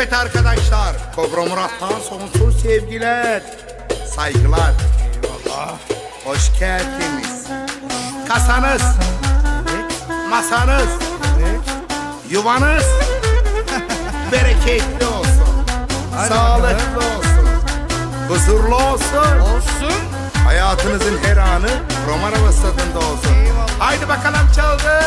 Evet arkadaşlar, Kobra Murat'tan sonsuz sevgiler, saygılar. Eyvallah. Hoş geldiniz. Kasanız, masanız, yuvanız bereketli olsun. Sağlıklı olsun. Huzurlu olsun. Olsun. Hayatınızın her anı roman havası tadında olsun. Eyvallah. Haydi bakalım çaldı.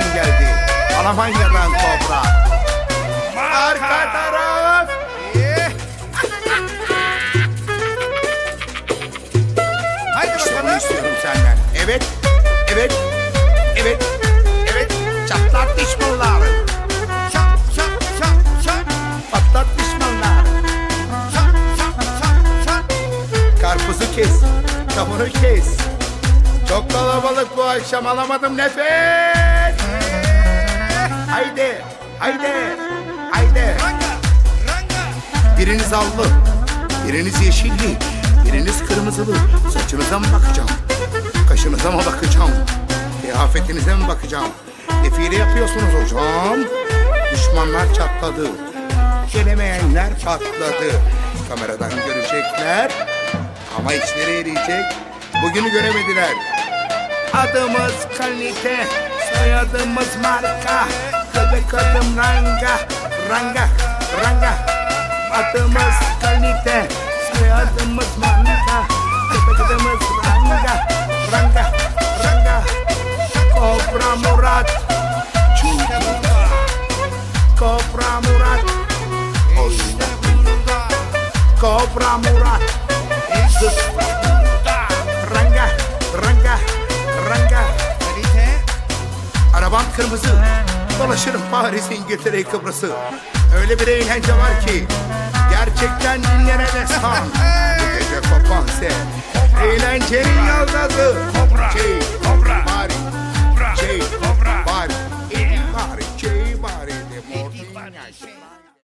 İçin geldi. Almanya'dan Kobra. Arka taraf. Haydi İşte bakalım. istiyorum senden. Evet, evet, evet, evet. Çatlat düşmanları. Şak şak şak şak Patlat düşmanları. şak şak şak şak. Karpuzu kes, kavunu kes. Çok kalabalık bu akşam alamadım nefes. Haydi, haydi, haydi. Biriniz allı, biriniz yeşilli, biriniz kırmızılı. Saçınıza mı bakacağım? Kaşınıza mı bakacağım? Kıyafetinize mi bakacağım? Defile yapıyorsunuz hocam. Düşmanlar çatladı. Gelemeyenler patladı. Kameradan görecekler. Ama içleri eriyecek. Bugünü göremediler. Adımız kalite, soyadımız marka. Bebek adım ranga, ranga, ranga. Adımız kalite, soyadımız marka. Bebek adımız ranga, ranga, ranga. Kobra Murat, burada. Kobra Murat. Kobra Murat. İşte kırmızı. Dolaşırım Paris, İngiltere, Kıbrıs'ı. Öyle bir eğlence var ki. Gerçekten dinlere destan. Bu gece kopanse. Eğlencenin. Şey,